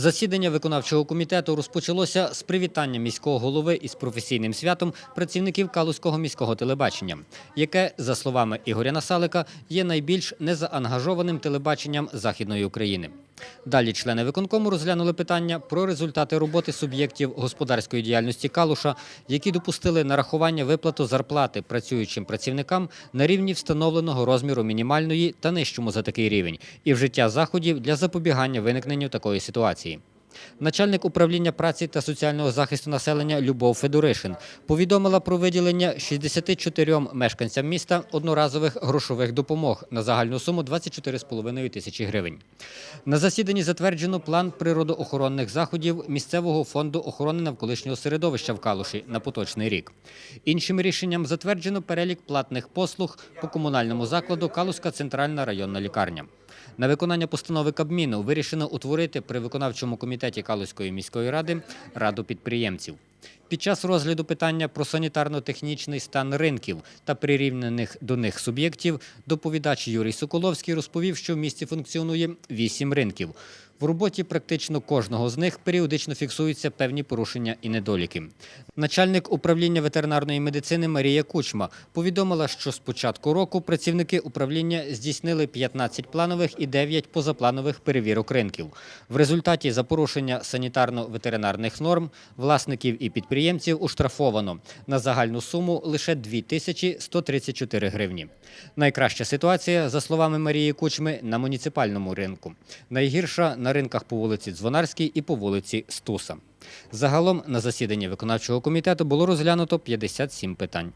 Засідання виконавчого комітету розпочалося з привітання міського голови із професійним святом працівників Калузького міського телебачення, яке, за словами Ігоря Насалика, є найбільш незаангажованим телебаченням Західної України. Далі члени виконкому розглянули питання про результати роботи суб'єктів господарської діяльності Калуша, які допустили нарахування виплату зарплати працюючим працівникам на рівні встановленого розміру мінімальної та нижчому за такий рівень, і вжиття заходів для запобігання виникненню такої ситуації. Начальник управління праці та соціального захисту населення Любов Федоришин повідомила про виділення 64 мешканцям міста одноразових грошових допомог на загальну суму 24,5 тисячі гривень. На засіданні затверджено план природоохоронних заходів місцевого фонду охорони навколишнього середовища в Калуші на поточний рік. Іншим рішенням затверджено перелік платних послуг по комунальному закладу Калуська центральна районна лікарня. На виконання постанови Кабміну вирішено утворити при виконавчому комітеті Калузької міської ради раду підприємців. Під час розгляду питання про санітарно-технічний стан ринків та прирівняних до них суб'єктів доповідач Юрій Соколовський розповів, що в місті функціонує вісім ринків. В роботі практично кожного з них періодично фіксуються певні порушення і недоліки. Начальник управління ветеринарної медицини Марія Кучма повідомила, що з початку року працівники управління здійснили 15 планових і 9 позапланових перевірок ринків. В результаті за порушення санітарно-ветеринарних норм власників і підприємців уштрафовано на загальну суму лише 2134 гривні. Найкраща ситуація, за словами Марії Кучми, на муніципальному ринку. Найгірша на ринках по вулиці Дзвонарській і по вулиці Стуса. Загалом на засіданні виконавчого комітету було розглянуто 57 питань.